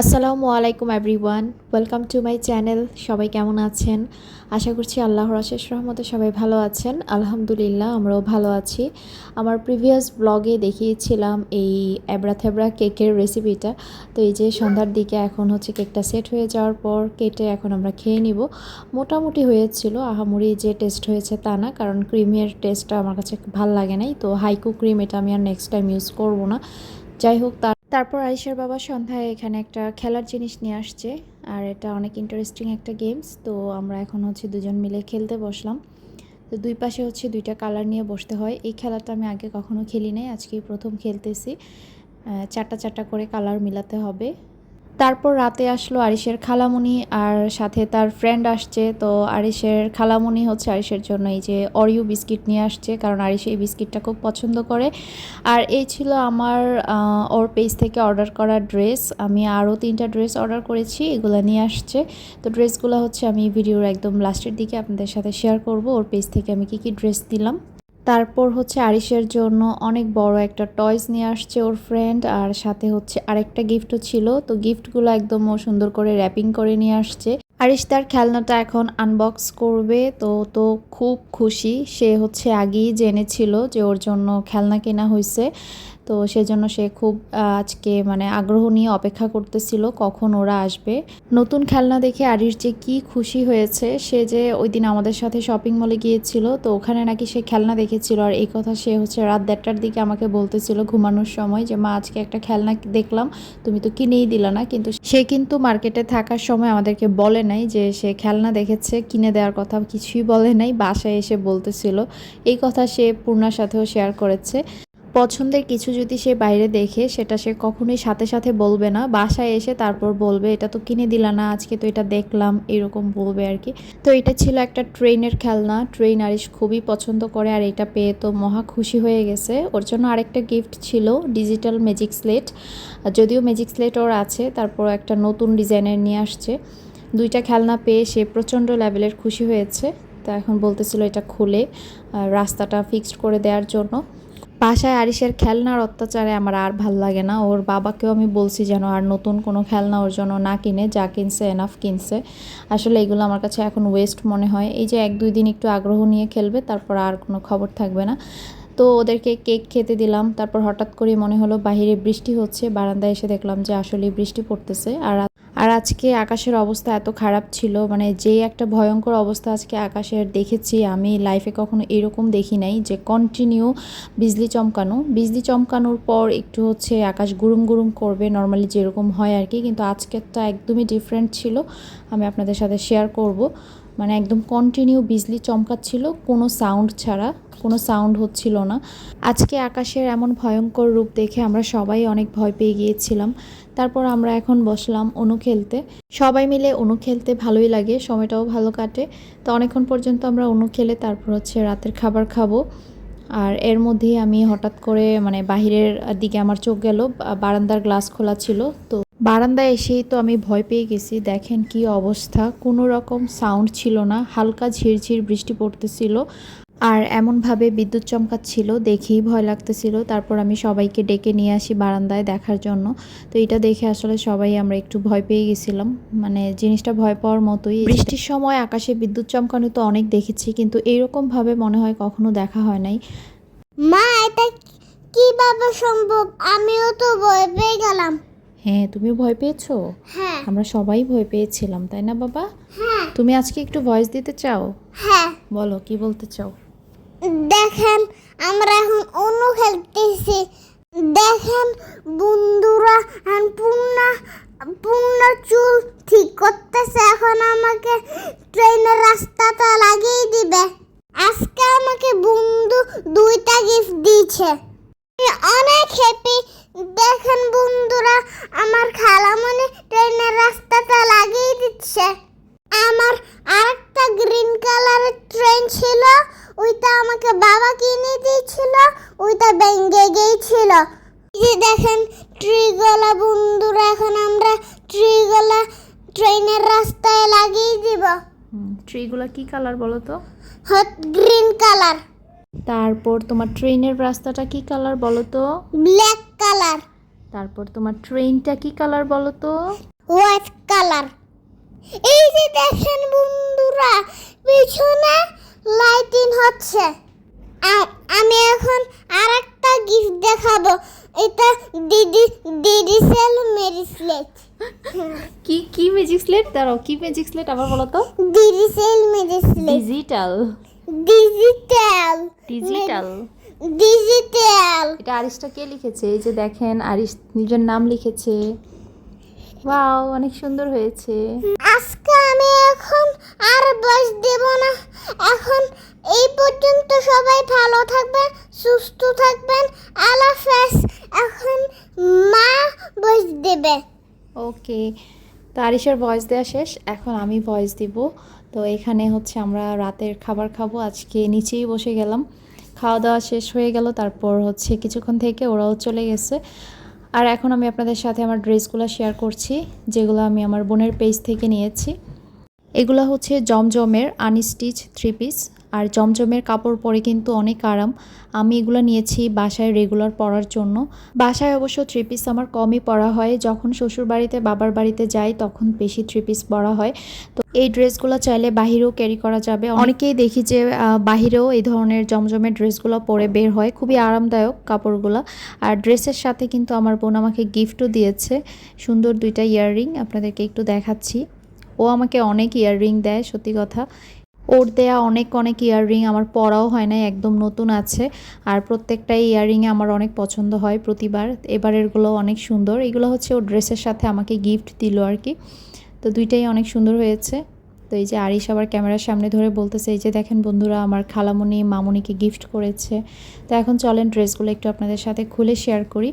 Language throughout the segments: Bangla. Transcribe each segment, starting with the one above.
আসসালামু আলাইকুম everyone, welcome to my channel, সবাই কেমন আছেন? আশা করছি আল্লাহর অশেষ রহমতে সবাই ভালো আছেন। আলহামদুলিল্লাহ, আমরাও ভালো আছি। আমার প্রিভিয়াস ব্লগে দেখিয়েছিলাম এই এবড়া থেবড়া কেকের রেসিপিটা। তো এই যে সন্ধ্যার দিকে এখন হচ্ছে কেকটা সেট হয়ে যাওয়ার পর কেটে এখন আমরা খেয়ে নিব। মোটামুটি হয়েছিল, আহামুরি যে টেস্ট হয়েছে তা না, কারণ ক্রিমের টেস্টটা আমার কাছে ভালো লাগে নাই। তো হাইকু ক্রিম এটা আমি আর নেক্সট টাইম ইউজ করব না। যাই হোক, তার তারপর আয়েশার বাবা সন্ধ্যায় এখানে একটা খেলার জিনিস নিয়ে আসছে, আর এটা অনেক ইন্টারেস্টিং একটা গেমস তো আমরা এখন হচ্ছে দুজন মিলে খেলতে বসলাম। তো দুই পাশে হচ্ছে দুইটা কালার নিয়ে বসতে হয়। এই খেলাটা আমি আগে কখনো খেলি নাই আজকে প্রথম খেলতেছি। চারটা চারটা করে কালার মিলাতে হবে। তারপর রাতে আসলো আরিশের খালামুনি আর সাথে তার ফ্রেন্ড আসছে। তো আরিশের খালামুনি হচ্ছে আরিশের জন্য এই যে অরিও বিস্কিট নিয়ে আসছে, কারণ আরিশ এই বিস্কিটটা খুব পছন্দ করে। আর এই ছিল আমার ওর পেজ থেকে অর্ডার করা ড্রেস আমি আরও তিনটা ড্রেস অর্ডার করেছি, এগুলো নিয়ে আসছে। তো ড্রেসগুলো হচ্ছে আমি ভিডিওর একদম লাস্টের দিকে আপনাদের সাথে শেয়ার করব, ওর পেজ থেকে আমি কি কি ড্রেস দিলাম। তারপর হচ্ছে আরিশের জন্য অনেক বড় একটা টয়স নিয়ে আসছে ওর ফ্রেন্ড আর সাথে হচ্ছে আরেকটা গিফটও ছিল। তো গিফটগুলো একদম ও সুন্দর করে র্যাপিং করে নিয়ে আসছে। আরিশ তার খেলনাটা এখন আনবক্স করবে। তো তো খুব খুশি। সে হচ্ছে আগেই জেনেছিল যে ওর জন্য খেলনা কেনা হয়েছে তো সেজন্য সে খুব আজকে মানে আগ্রহ নিয়ে অপেক্ষা করতেছিল কখন ওরা আসবে। নতুন খেলনা দেখে আরিশ যে কি খুশি হয়েছে, সে যে ওই দিন আমাদের সাথে শপিং মলে গিয়েছিল, তো ওখানে নাকি সে খেলনা দেখেছিল। আর এই কথা সে হচ্ছে রাত দেড়টার দিকে আমাকে বলতেছিল ঘুমানোর সময় যে, মা, আজকে একটা খেলনা দেখলাম, তুমি তো কিনেই দিলা না। কিন্তু সে কিন্তু মার্কেটে থাকার সময় আমাদেরকে বলে নাই যে, সে খেলনা দেখেছে, কিনে দেওয়ার কথা কিছুই বলে নাই, বাসায় এসে বলতেছিল। এই কথা সে পূর্ণার সাথেও শেয়ার করেছে। পছন্দের কিছু যদি সে বাইরে দেখে, সেটা সে কখনোই সাথে সাথে বলবে না। বাসায় এসে তারপর বলবে, এটা তো কিনে দিলা না, আজকে তো এটা দেখলাম, এরকম বলবে আর কি। তো এটা ছিল একটা ট্রেনের খেলনা। ট্রেন আরিশ খুবই পছন্দ করে আর এটা পেয়ে তো মহা খুশি হয়ে গেছে। ওর জন্য আরেকটা গিফট ছিল, ডিজিটাল ম্যাজিক স্লেট। যদিও ম্যাজিক স্লেট ওর আছে তারপর একটা নতুন ডিজাইনের নিয়ে আসছে। দুইটা খেলনা পেয়ে সে প্রচণ্ড লেভেলের খুশি হয়েছে। তা এখন বলতেছিল এটা খুলে রাস্তাটা ফিক্সড করে দেওয়ার জন্য। বাসায় আরিসের খেলনার অত্যাচারে আমার আর ভালো লাগে না। ওর বাবাকেও আমি বলছি যেন আর নতুন কোনো খেলনা ওর জন্য না কিনে, যা কিনছে এনাফ কিনছে। আসলে এগুলো আমার কাছে এখন ওয়েস্ট মনে হয়। এই যে এক দুই দিন একটু আগ্রহ নিয়ে খেলবে, তারপর আর কোনো খবর থাকবে না। তো ওদেরকে কেক খেতে দিলাম, তারপর হঠাৎ করে মনে হলো বাইরে বৃষ্টি হচ্ছে। বারান্দায় এসে দেখলাম যে আসলে বৃষ্টি পড়তেছে। আর আর আজকে আকাশের অবস্থা এত খারাপ ছিল মানে যেই একটা ভয়ঙ্কর অবস্থা আজকে আকাশের দেখেছি, আমি লাইফে কখনো এরকম দেখি নাই যে কন্টিনিউ বিজলি চমকানো। বিজলি চমকানোর পর একটু হচ্ছে আকাশ গুরুম গুরুম করবে নর্মালি যেরকম হয় আর কি, কিন্তু আজকেরটা একদমই ডিফারেন্ট ছিল। আমি আপনাদের সাথে শেয়ার করব। মানে একদম কন্টিনিউ বিজলি চমকাচ্ছিল, কোনো সাউন্ড ছাড়া, কোনো সাউন্ড হচ্ছিল না। আজকে আকাশের এমন ভয়ঙ্কর রূপ দেখে আমরা সবাই অনেক ভয় পেয়ে গিয়েছিলাম। তারপর আমরা এখন বসলাম অনু খেলতে। সবাই মিলে অনু খেলতে ভালোই লাগে, সময়টাও ভালো কাটে। তো অনেকক্ষণ পর্যন্ত আমরা অনু খেলে তারপর হচ্ছে রাতের খাবার খাব। আর এর মধ্যেই আমি হঠাৎ করে মানে বাহিরের দিকে আমার চোখ গেল, বারান্দার গ্লাস খোলা ছিল, তো বারান্দায় এসেই তো আমি ভয় পেয়ে গেছি। দেখেন কি অবস্থা। কোনো রকম সাউন্ড ছিল না। হালকা ঝিরঝির বৃষ্টি পড়তেছিল আর এমনভাবে বিদ্যুৎ চমকাচ্ছিল দেখেই ভয় লাগতেছিল। তারপর আমি সবাইকে ডেকে নিয়ে আসি বারান্দায় দেখার জন্য। তো এটা দেখে আসলে সবাই আমরা একটু ভয় পেয়ে গেছিলাম। মানে জিনিসটা ভয় পাওয়ার মতোই। বৃষ্টির সময় আকাশে বিদ্যুৎ চমকানো তো অনেক দেখেছি কিন্তু এইরকমভাবে মনে হয় কখনো দেখা হয় নাই। মা, এটা কীভাবে সম্ভব? আমিও তো ভয় পেয়ে গেলাম। হ্যাঁ তুমি ভয় পেয়েছ? হ্যাঁ। আমরা সবাই ভয় পেয়েছিলাম তাই না বাবা? হ্যাঁ। তুমি আজকে একটু ভয়েস দিতে চাও? হ্যাঁ। বলো কি বলতে চাও? দেখেন আমরা এখন অন্য খেলতেছি। দেখেন বন্ধুরা পূর্ণা পূর্ণা চুল ঠিক করতেছে। এখন আমাকে ট্রেনের রাস্তাটা লাগিয়ে দিবে। আজকে আমাকে বন্ধু দুইটা গিফট দিয়েছে। অনেক হ্যাপি দেখেন বন্ধুরা আমার খালামণি ট্রেনের রাস্তাটা লাগিয়ে দিচ্ছে। আমার আরেকটা গ্রিন কালারের ট্রেন ছিল ওইটা আমাকে বাবা কিনে দিয়েছিল ওইটা ভেঙে গিয়েছিল। যে দেখেন ট্রিগুলা বন্ধুরা এখন আমরা ট্রিগুলা ট্রেনের রাস্তায় লাগিয়ে দিব। ট্রিগুলো কি কালার বলো তো? হট গ্রিন কালার তারপর তোমার ট্রেনের রাস্তাটা কি কালার বলো তো ব্ল্যাক কালার তারপর তোমার ট্রেনটা কি কালার বলো তো হোয়াইট কালার এই যে দেখেন বন্ধুরা পিছনে লাইটিং হচ্ছে। আমি এখন আরেকটা গিফট দেখাবো। এটা দিদি দিদি সেল মেরিসলেট কি কি ম্যাজিক স্লেট দাঁড়াও কি ম্যাজিক স্লেট আবার বলো তো দিদি সেল মেরিসলেট ডিজিটাল ডিজিটাল ডিজিটাল ডিজিটাল এটা আরিশটা কে লিখেছে? এই যে দেখেন আরিশ নিজের নাম লিখেছে। ওয়াও অনেক সুন্দর হয়েছে। আজকে আমি এখন আর বয়স দেব না। এখন এই পর্যন্ত সবাই ভালো থাকবেন সুস্থ থাকবেন। আল্লাহ হাফেজ। এখন মা বয়স দেবে। ওকে তো আরিশের ভয়েস দেওয়া শেষ। এখন আমি ভয়েস দিব। তো এখানে হচ্ছে আমরা রাতের খাবার খাব। আজকে নিচেই বসে গেলাম। খাওয়া দাওয়া শেষ হয়ে গেল, তারপর হচ্ছে কিছুক্ষণ থেকে ওরাও চলে গেছে। আর এখন আমি আপনাদের সাথে আমার ড্রেসগুলো শেয়ার করছি, যেগুলো আমি আমার বোনের পেজ থেকে নিয়েছি। এগুলো হচ্ছে জমজমের আনস্টিচ থ্রি পিস। আর জমজমের কাপড় পরে কিন্তু অনেক আরাম। আমি এগুলো নিয়েছি বাসায় রেগুলার পরার জন্য। বাসায় অবশ্য থ্রি পিস আমার কমই পরা হয়। যখন শ্বশুর বাড়িতে বাবার বাড়িতে যাই তখন বেশি থ্রি পিস পরা হয়। তো এই ড্রেসগুলো চাইলে বাহিরেও ক্যারি করা যাবে। অনেকেই দেখি যে বাহিরেও এই ধরনের জমজমের ড্রেসগুলো পরে বের হয়। খুবই আরামদায়ক কাপড়গুলো। আর ড্রেসের সাথে কিন্তু আমার বোন আমাকে গিফটও দিয়েছে। সুন্দর দুইটা ইয়াররিং আপনাদেরকে একটু দেখাচ্ছি। ও আমাকে অনেক ইয়াররিং দেয় সত্যি কথা। ওর দেয়া অনেক অনেক ইয়াররিং আমার পরাও হয় না একদম নতুন আছে। আর প্রত্যেকটাই ইয়াররিংয়ে আমার অনেক পছন্দ হয় প্রতিবার। এবারেরগুলো অনেক সুন্দর। এগুলো হচ্ছে ওর ড্রেসের সাথে আমাকে গিফট দিল আর কি। তো দুইটাই অনেক সুন্দর হয়েছে। তো এই যে আরিশ আবার ক্যামেরার সামনে ধরে বলতেছে, এই যে দেখেন বন্ধুরা, আমার খালামণি মামুনিকে গিফট করেছে। তো এখন চলেন ড্রেসগুলো একটু আপনাদের সাথে খুলে শেয়ার করি।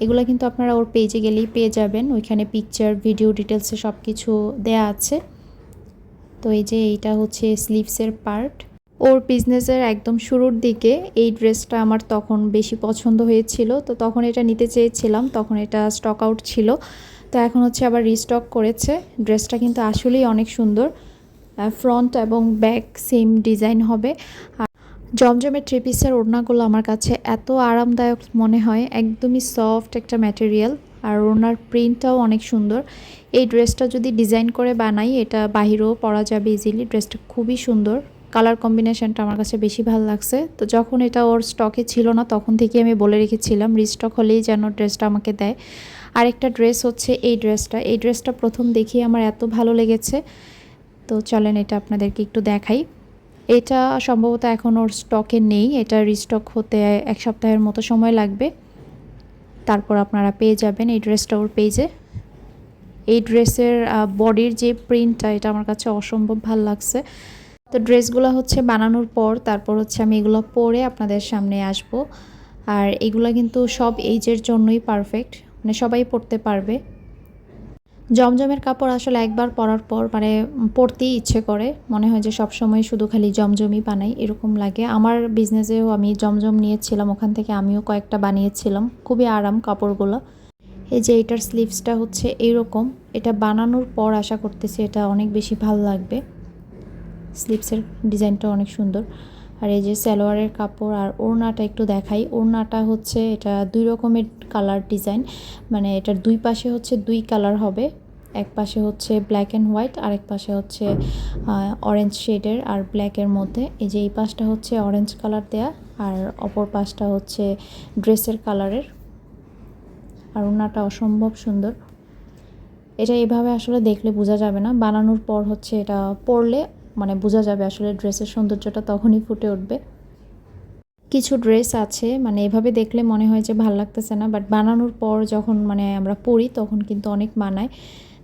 এগুলো কিন্তু আপনারা ওর পেজে গেলেই পেয়ে যাবেন। ওইখানে পিকচার ভিডিও ডিটেলসে সব কিছু দেয়া আছে। তো এই যে এইটা হচ্ছে স্লিভসের পার্ট ওর বিজনেসের একদম শুরুর দিকে এই ড্রেসটা আমার তখন বেশি পছন্দ হয়েছিল। তো তখন এটা নিতে চেয়েছিলাম, তখন এটা স্টক আউট ছিল। তো এখন হচ্ছে আবার রিস্টক করেছে। ড্রেসটা কিন্তু আসলেই অনেক সুন্দর। ফ্রন্ট এবং ব্যাক সেম ডিজাইন হবে। আর জমজমের থ্রি পিসের ওড়নাগুলো আমার কাছে এত আরামদায়ক মনে হয়। একদমই সফট একটা ম্যাটেরিয়াল আর ওনার প্রিন্টটাও অনেক সুন্দর। এই ড্রেসটা যদি ডিজাইন করে বানাই, এটা বাহিরেও পরা যাবে ইজিলি ড্রেসটা খুবই সুন্দর। কালার কম্বিনেশনটা আমার কাছে বেশি ভালো লাগছে। তো যখন এটা ওর স্টকে ছিল না, তখন থেকে আমি বলে রেখেছিলাম রিস্টক হলেই যেন ড্রেসটা আমাকে দেয়। আরেকটা ড্রেস হচ্ছে এই ড্রেসটা এই ড্রেসটা প্রথম দেখি আমার এত ভালো লেগেছে। তো চলেন এটা আপনাদেরকে একটু দেখাই। এটা সম্ভবত এখন ওর স্টকে নেই। এটা রিস্টক হতে এক সপ্তাহের মতো সময় লাগবে। তারপর আপনারা পেয়ে যাবেন এই ড্রেসটা ওর পেজে। এই ড্রেসের বডির যে প্রিন্টটা, এটা আমার কাছে অসম্ভব ভালো লাগছে। তো ড্রেসগুলো হচ্ছে বানানোর পর, তারপর হচ্ছে আমি এগুলো পরে আপনাদের সামনে আসব। আর এগুলো কিন্তু সব এইজের জন্যই পারফেক্ট মানে সবাই পড়তে পারবে। জমজমের কাপড় আসলে একবার পরার পর মানে পরতেই ইচ্ছে করে। মনে হয় যে সব সময় শুধু খালি জমজমই বানাই, এরকম লাগে। আমার বিজনেসেও আমি জমজম নিয়েছিলাম, ওখান থেকে আমিও কয়েকটা বানিয়েছিলাম। খুবই আরাম কাপড়গুলো। এই যে এটার স্লিভসটা হচ্ছে এইরকম এটা বানানোর পর আশা করতেছি এটা অনেক বেশি ভালো লাগবে। স্লিভসের ডিজাইনটা অনেক সুন্দর। আর এই যে সালোয়ারের কাপড় আর ওড়নাটা একটু দেখাই। ওড়নাটা হচ্ছে এটা দুই রকমের কালার ডিজাইন মানে এটার দুই পাশে হচ্ছে দুই কালার হবে। এক পাশে হচ্ছে ব্ল্যাক অ্যান্ড হোয়াইট আর এক পাশে হচ্ছে অরেঞ্জ শেডের আর ব্ল্যাকের মধ্যে। এই যে এই পাশটা হচ্ছে অরেঞ্জ কালার দেয়া আর অপর পাশটা হচ্ছে ড্রেসের কালারের আর ওড়নাটা অসম্ভব সুন্দর। এটা এভাবে আসলে দেখলে বোঝা যাবে না। বানানোর পর হচ্ছে এটা পরলে মানে বোঝা যাবে আসলে ড্রেসের সৌন্দর্যটা তখনই ফুটে উঠবে। কিছু ড্রেস আছে মানে এভাবে দেখলে মনে হয় যে ভালো লাগতেছে না, বাট বানানোর পর যখন মানে আমরা পরি তখন কিন্তু অনেক মানায়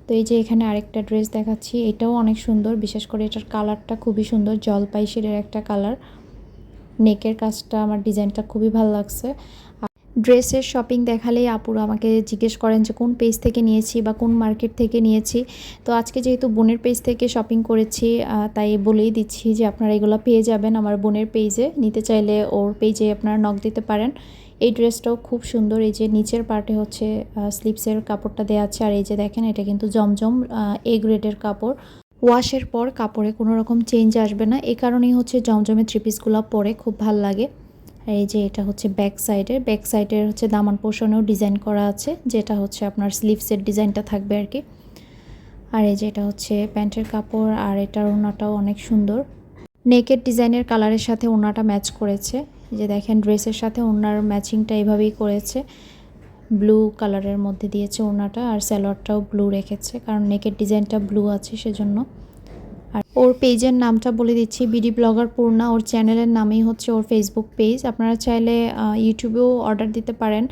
তো এই যে এখানে আরেকটা ড্রেস দেখাচ্ছি, এটাও অনেক সুন্দর, বিশেষ করে এটার কালারটা খুবই সুন্দর জলপাই শেডের একটা কালার। নেকের কাজটা, আমার ডিজাইনটা খুবই ভালো লাগছে। ড্রেসের শপিং দেখালেই আপুরা আমাকে জিজ্ঞেস করেন যে, কোন পেজ থেকে নিয়েছি বা কোন মার্কেট থেকে নিয়েছি? তো আজকে যেহেতু বোনের পেজ থেকে শপিং করেছি তাই বলেই দিচ্ছি যে, আপনারা এগুলো পেয়ে যাবেন আমার বোনের পেজে। নিতে চাইলে ওর পেজে আপনারা নখ দিতে পারেন। এই ড্রেসটাও খুব সুন্দর, এই যে নিচের পার্টে হচ্ছে স্লিপসের কাপড়টা দেওয়া আছে। আর এই যে দেখেন, এটা কিন্তু জমজম এ গ্রেডের কাপড়। ওয়াশের পর কাপড়ে কোনো রকম চেঞ্জ আসবে না। এই কারণেই হচ্ছে জমজমের থ্রি পিসগুলো পরে খুব ভালো লাগে। আর এই যে এটা হচ্ছে ব্যাক সাইডের ব্যাক সাইডের হচ্ছে দামান পোষণেও ডিজাইন করা আছে, যেটা হচ্ছে আপনার স্লিভসের ডিজাইনটা থাকবে আর কি। আর এই যে এটা হচ্ছে প্যান্টের কাপড়, আর এটার ওনাটাও অনেক সুন্দর। নেকের ডিজাইনের কালারের সাথে ওনাটা ম্যাচ করেছে। যে দেখেন, ড্রেসের সাথে ওনার ম্যাচিংটা এইভাবেই করেছে। ব্লু কালারের মধ্যে দিয়েছে ওনাটা, আর স্যালোয়ারটাও ব্লু রেখেছে, কারণ নেকের ডিজাইনটা ব্লু আছে সেজন্য। আর ওর পেজের নামটা বলে দিচ্ছি, বিডি ব্লগার পূর্ণা। ওর চ্যানেলের নামেই হচ্ছে ওর ফেসবুক পেজ আপনারা চাইলে ইউটিউবেও অর্ডার দিতে পারেন,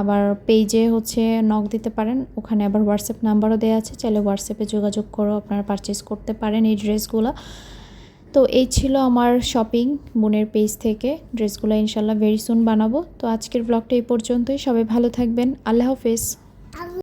আবার পেজে হচ্ছে নক দিতে পারেন। ওখানে আবার হোয়াটসঅ্যাপ নাম্বারও দেওয়া আছে, চাইলে হোয়াটসঅ্যাপে যোগাযোগ করেও আপনারা পারচেস করতে পারেন এই ড্রেসগুলো তো এই ছিল আমার শপিং বোনের পেজ থেকে। ড্রেসগুলো ইনশাল্লাহ ভেরি সুন বানাবো। তো আজকের ব্লগটা এই পর্যন্তই। সবাই ভালো থাকবেন। আল্লাহ হাফেজ।